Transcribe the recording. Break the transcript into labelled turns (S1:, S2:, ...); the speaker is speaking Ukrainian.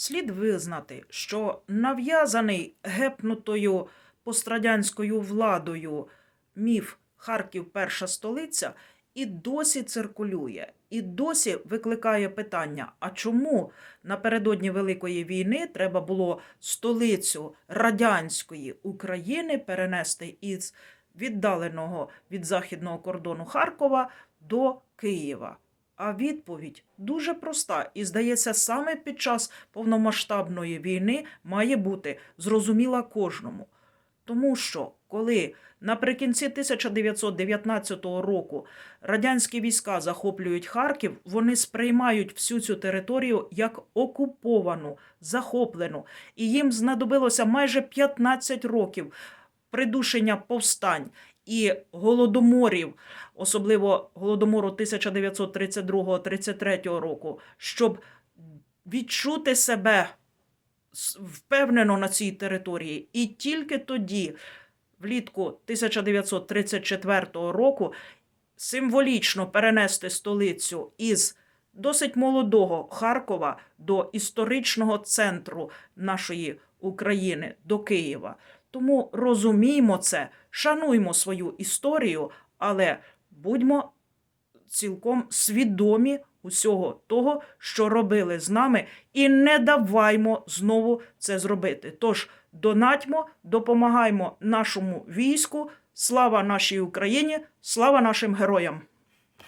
S1: Слід визнати, що нав'язаний гепнутою пострадянською владою міф Харків перша столиця і досі циркулює, і досі викликає питання: а чому напередодні Великої війни треба було столицю радянської України перенести із віддаленого від західного кордону Харкова до Києва? А відповідь дуже проста, і здається, саме під час повномасштабної війни має бути зрозуміла кожному. Тому що коли наприкінці 1919 року радянські війська захоплюють Харків, вони сприймають всю цю територію як окуповану, захоплену, і їм знадобилося майже 15 років придушення повстань і голодоморів, особливо голодомору 1932-33 року, щоб відчути себе впевнено на цій території. І тільки тоді, влітку 1934 року, символічно перенести столицю із досить молодого Харкова до історичного центру нашої України, до Києва. Тому розуміймо це, шануймо свою історію, але будьмо цілком свідомі усього того, що робили з нами, і не даваймо знову це зробити. Тож донатьмо, допомагаймо нашому війську. Слава нашій Україні, слава нашим героям!